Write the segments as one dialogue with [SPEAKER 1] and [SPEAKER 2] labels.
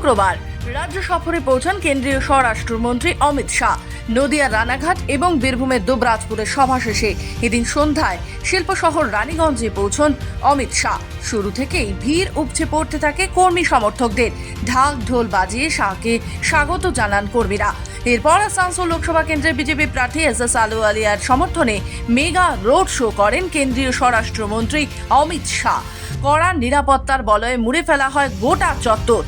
[SPEAKER 1] শুক্রবার রাজ্য সফরে পৌঁছান কেন্দ্রীয় স্বরাষ্ট্রমন্ত্রী অমিত শাহ। নদিয়ার রানাঘাট এবং বীরভূমের দুবরাজপুরের সভা শেষে এদিন সন্ধ্যায় শিল্প শহর রানীগঞ্জে পৌঁছন অমিত শাহ। শুরু থেকেই ভিড় উপচে পড়তে থাকে কর্মী সমর্থকদের। ঢাক ঢোল বাজিয়ে শাহকে স্বাগত জানান কর্মীরা। এরপর আসানসোল লোকসভা কেন্দ্রের বিজেপি প্রার্থী এস এস আলু আলিয়ার সমর্থনে মেগা রোড শো করেন কেন্দ্রীয় স্বরাষ্ট্রমন্ত্রী অমিত শাহ। কড়া নিরাপত্তার বলয়ে মুড়ে ফেলা হয় গোটা চত্বর।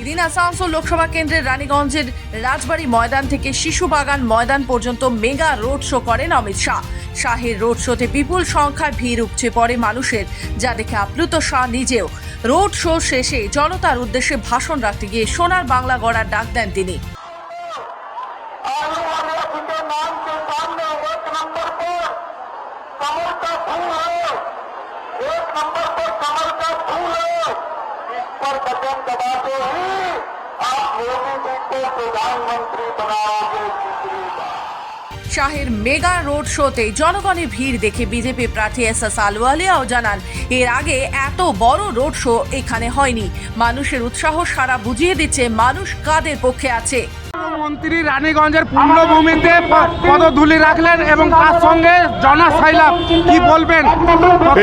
[SPEAKER 1] এদিন আসানসোল লোকসভা কেন্দ্রের রানীগঞ্জের রাজবাড়ি ময়দান থেকে শিশু বাগান ময়দান পর্যন্ত মেগা রোড শো করেন অমিত শাহ। শাহের রোড শোতে বিপুল সংখ্যায় ভিড় উপচে পড়ে মানুষের, যা দেখে আপ্লুত শাহ নিজেও। রোড শো শেষে জনতার উদ্দেশ্যে ভাষণ রাখতে গিয়ে সোনার বাংলা গড়ার ডাক দেন তিনি।
[SPEAKER 2] इस पर बटन दबाते ही आप मोदी जी को प्रधानमंत्री बनाओगे तीसरी बार
[SPEAKER 1] শাহের মেগা রোড শোতে জনগণের ভিড় দেখে বিজেপি প্রার্থী এস এস আলওয়ালিয়াও জানান এর আগে এত বড় রোড শো এখানে হয়নি মানুষের উৎসাহ সারা বুঝিয়ে দিচ্ছে মানুষ কাদের পক্ষে আছে
[SPEAKER 3] মন্ত্রী রানীগঞ্জের পূর্ণভূমিতে প- পদধূলি রাখলেন এবং তার সঙ্গে জনসাইলাম কি বলবেন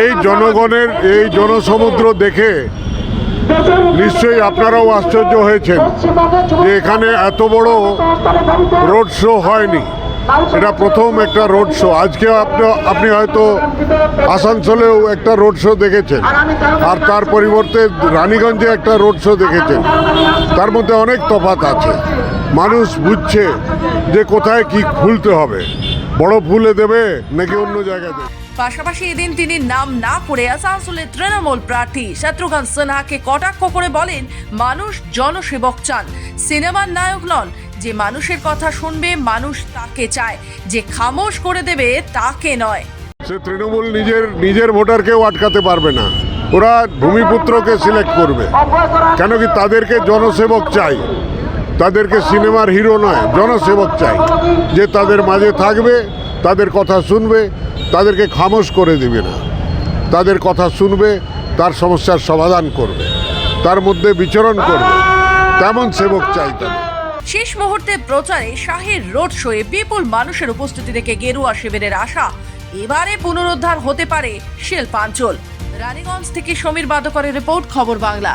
[SPEAKER 4] এই জনগণের এই জনসমুদ্র দেখে নিশ্চয়ই আপনারাও আশ্চর্য হয়েছেন যে এখানে এত বড় রোড শো হয়নি। এটা প্রথম একটা রোড শো। আজকে আপনি আপনি হয়তো আসানসোলেও একটা রোড শো দেখেছেন। আর তার পরিবর্তে রানীগঞ্জে একটা রোড শো দেখেছেন। তার মধ্যে অনেক তফাৎ আছে। মানুষ বুঝছে যে কোথায় কি খুলতে হবে। বড় ফুলে দেবে নাকি অন্য জায়গায় দেবে?
[SPEAKER 1] পাশাপাশি এদিন তিনি নাম না করে আসানসোলের তৃণমূল প্রার্থী শত্রুঘ্ন সিনহাকে কটাক্ষ করে বলেন, মানুষ জনসেবক চান। সিনেমার নায়ক নন। যে মানুষের কথা শুনবে, মানুষ তাকে চায়। যে খামোশ করে দেবে, তাকে নয়।
[SPEAKER 4] সে তৃণমূল নিজের নিজের ভোটারকেও আটকাতে পারবে না। ওরা ভূমিপুত্রকে সিলেক্ট করবে। কেন কি তাদেরকে জনসেবক চাই? তাদেরকে সিনেমার হিরো নয়, জনসেবক চাই। যে তাদের মাঝে থাকবে তাদের কথা শুনবে, তাদেরকে খামোশ করে দেবে না। তাদের কথা শুনবে, তার সমস্যার সমাধান করবে, তার মধ্যে বিচরণ করবে। তেমন সেবক চাই তাদের।
[SPEAKER 1] শেষ মুহূর্তে প্রচারে শাহের রোড শোয়ে বিপুল মানুষের উপস্থিতি দেখে গেরুয়া শিবিরের আশা এবারে পুনরুদ্ধার হতে পারে শিল্পাঞ্চল। রানীগঞ্জ থেকে সমীর বাদকরের রিপোর্ট, খবর বাংলা।